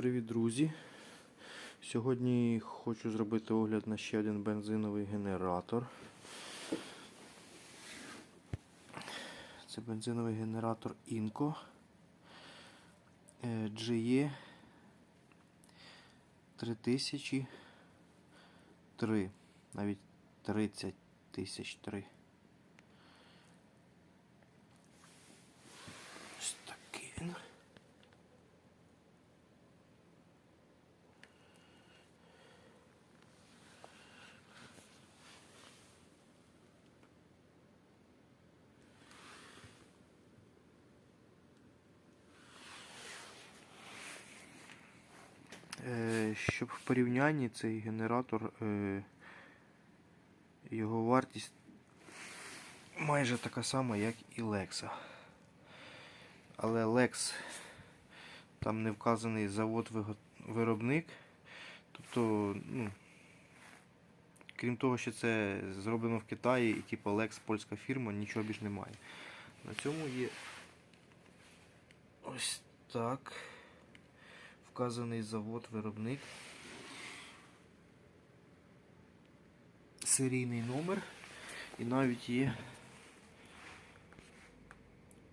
Привіт, друзі! Сьогодні хочу зробити огляд на ще один бензиновий генератор. Це бензиновий генератор Inco е, GE 3003, навіть 30 тисяч 3. Ось такий він. Е, Щоб в порівнянні цей генератор, е, його вартість майже така сама, як і Lexa. Але Lex там не вказаний завод-виробник. Тобто, ну, крім того, що це зроблено в Китаї і типу Lex польська фірма, нічого більш немає. На цьому є ось так вказаний завод-виробник. Серійний номер і навіть є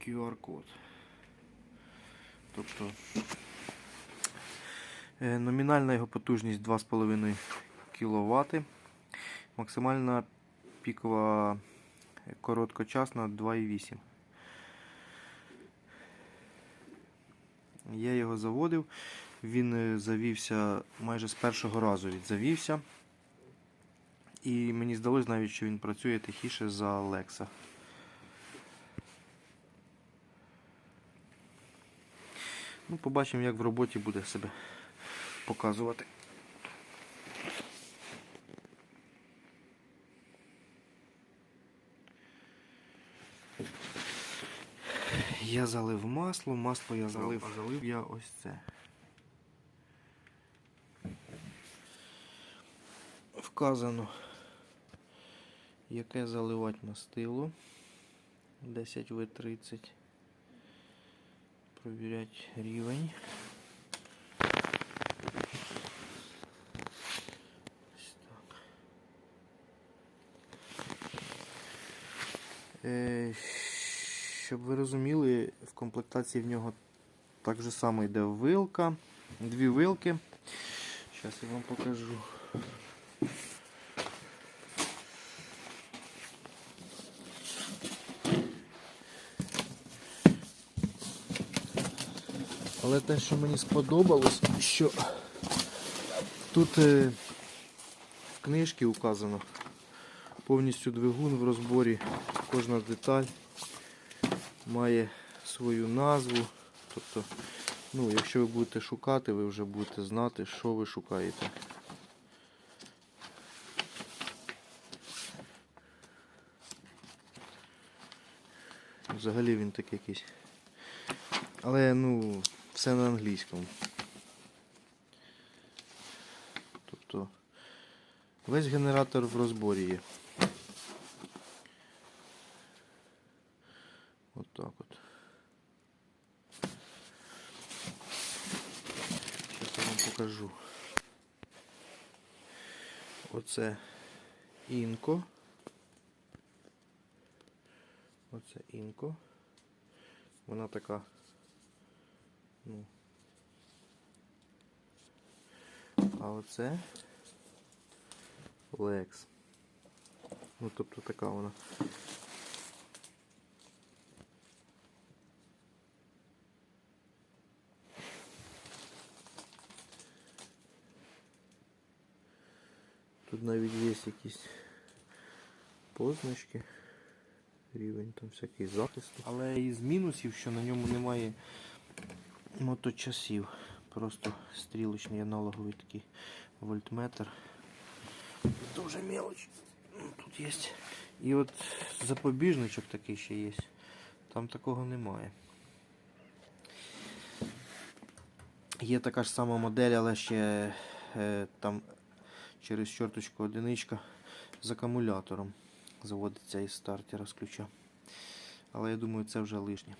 QR-код. Тобто е, номінальна його потужність 2,5 кВт, максимальна пікова е, короткочасна 2,8. Я його заводив, він е, завівся майже з першого разу він завівся. І мені здалося навіть, що він працює тихіше за Lexa. Ну, побачимо, як в роботі буде себе показувати. Я залив масло, масло я залив, залив я ось це. Вказано, яке заливати мастило. 10 В30. Провірять рівень. Так. Е, щоб ви розуміли, в комплектації в нього так же само йде вилка, дві вилки. Зараз я вам покажу. Але те, що мені сподобалось, що тут е, в книжці указано повністю двигун в розборі, кожна деталь має свою назву. Тобто, ну, якщо ви будете шукати, ви вже будете знати, що ви шукаєте. Взагалі він такий якийсь. Але ну, все на англійському. Тобто весь генератор в розборі є. От так от. Зараз я вам покажу. Оце інко. Оце інко. Вона така. Ну. А оце Lex. Ну, тобто така вона. Тут навіть є якісь позначки, рівень там всякий захисту. Але із мінусів, що на ньому немає моточасів. Просто стрілочний аналоговий такий вольтметр. Дуже мелоч. Ну, Тут є. І от запобіжничок такий ще є. Там такого немає. Є така ж сама модель, але ще е, там через чорточку одиничка з акумулятором заводиться із стартера з ключа. Але я думаю, це вже лишнє.